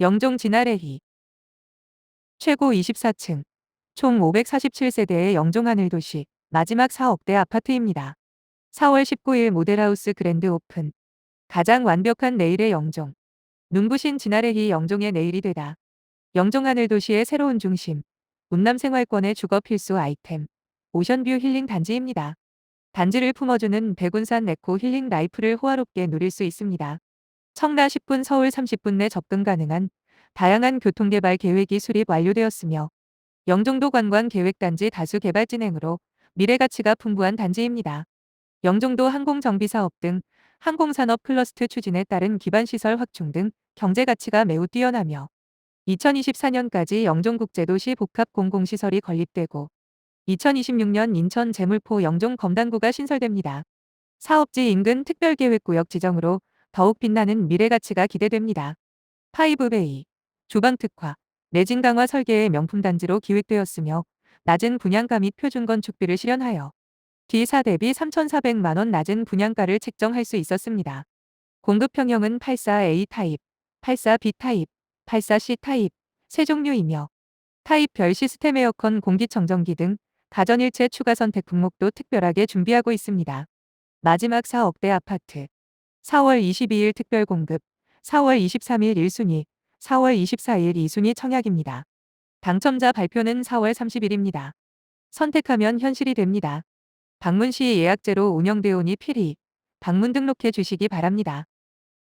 영종 진아래희 최고 24층 총 547세대의 영종 하늘 도시 마지막 4억대 아파트입니다. 4월 19일 모델하우스 그랜드 오픈 가장 완벽한 내일의 영종 눈부신 진아래희 영종의 내일이 되다. 영종 하늘 도시의 새로운 중심 운남 생활권의 주거 필수 아이템 오션뷰 힐링 단지입니다. 단지를 품어주는 백운산 에코 힐링 라이프를 호화롭게 누릴 수 있습니다. 청라 10분 서울 30분 내 접근 가능한 다양한 교통개발 계획이 수립 완료되었으며 영종도 관광 계획단지 다수 개발 진행으로 미래 가치가 풍부한 단지입니다. 영종도 항공정비사업 등 항공산업 클러스터 추진에 따른 기반시설 확충 등 경제 가치가 매우 뛰어나며 2024년까지 영종국제도시 복합 공공시설이 건립되고 2026년 인천 제물포 영종 검단구가 신설됩니다. 사업지 인근 특별계획구역 지정으로 더욱 빛나는 미래 가치가 기대됩니다. 파이브베이, 주방 특화, 내진 강화 설계의 명품 단지로 기획되었으며 낮은 분양가 및 표준 건축비를 실현하여 D4 대비 3,400만 원 낮은 분양가를 책정할 수 있었습니다. 공급 평형은 84A 타입, 84B 타입, 84C 타입 세 종류이며 타입별 시스템 에어컨 공기청정기 등 가전일체 추가 선택 품목도 특별하게 준비하고 있습니다. 마지막 4억대 아파트 4월 22일 특별 공급, 4월 23일 1순위, 4월 24일 2순위 청약입니다. 당첨자 발표는 4월 30일입니다. 선택하면 현실이 됩니다. 방문 시 예약제로 운영되오니 필히 방문 등록해 주시기 바랍니다.